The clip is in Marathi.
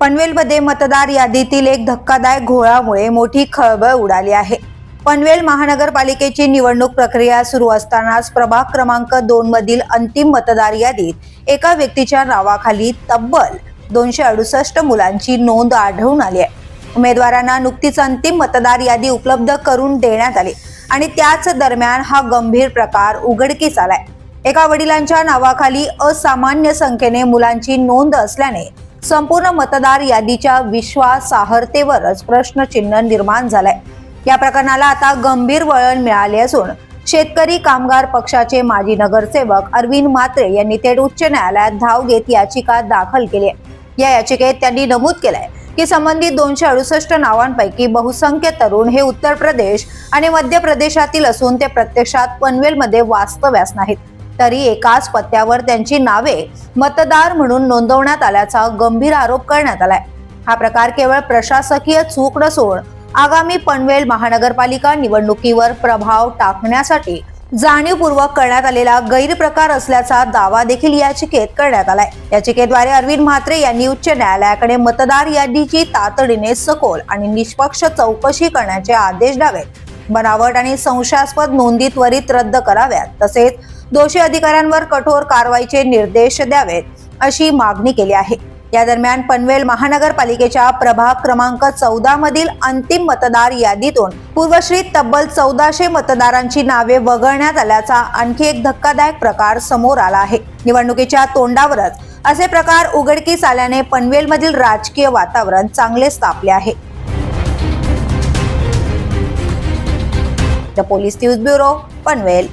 पनवेलमध्ये मतदार यादीतील एक धक्कादायक घोळामुळे मोठी खळबळ उडाली आहे. पनवेल महानगरपालिकेची निवडणूक प्रक्रिया सुरू असतानाच प्रभाग क्रमांक दोन मधील अंतिम मतदार यादीत एका व्यक्तीच्या नावाखाली तब्बल दोनशे अडुसष्ट मुलांची नोंद आढळून आली आहे. उमेदवारांना नुकतीच अंतिम मतदार यादी उपलब्ध करून देण्यात आली आणि त्याच दरम्यान हा गंभीर प्रकार उघडकीस आलाय. एका वडिलांच्या नावाखाली असामान्य संख्येने मुलांची नोंद असल्याने संपूर्ण मतदार यादीच्या विश्वासार्हतेवरच प्रश्नचिन्ह निर्माण झालंय. या प्रकरणाला आता गंभीर वळण मिळाले असून शेतकरी कामगार पक्षाचे माजी नगरसेवक अरविंद म्हात्रे यांनी थेट उच्च न्यायालयात धाव घेत याचिका दाखल केली आहे या याचिकेत त्यांनी नमूद केलंय की संबंधित दोनशे अडुसष्ट नावांपैकी बहुसंख्य तरुण हे उत्तर प्रदेश आणि मध्य प्रदेशातील असून ते प्रत्यक्षात पनवेलमध्ये वास्तव्यास नाहीत. तरी एकाच पत्त्यावर त्यांची नावे मतदार म्हणून नोंदवण्यात आल्याचा गंभीर आरोप करण्यात आलाय. हा प्रकार केवळ प्रशासकीय चूक नसून आगामी पनवेल महानगरपालिका निवडणुकीवर प्रभाव टाकण्यासाठी जाणीवपूर्वक करण्यात आलेला गैरप्रकार असल्याचा दावा देखील याचिकेत करण्यात आलाय. याचिकेद्वारे अरविंद म्हात्रे यांनी उच्च न्यायालयाकडे मतदार यादीची तातडीने सखोल आणि निष्पक्ष चौकशी करण्याचे आदेश द्यावेत. बनावट आणि संशयास्पद नोंदी त्वरित रद्द कराव्यात तसेच दोषी अधिकाऱ्यांवर कठोर कारवाईचे निर्देश द्यावेत अशी मागणी केली आहे. या दरम्यान पनवेल महानगरपालिकेच्या प्रभाग क्रमांक चौदा मधील अंतिम मतदार यादीतून पूर्वश्री तब्बल चौदाशे मतदारांची नावे वगळण्यात आल्याचा आणखी एक धक्कादायक प्रकार समोर आला आहे. निवडणुकीच्या तोंडावरच असे प्रकार उघडकीस आल्याने पनवेलमधील राजकीय वातावरण चांगलेच तापले आहे. The police news bureau Panvel.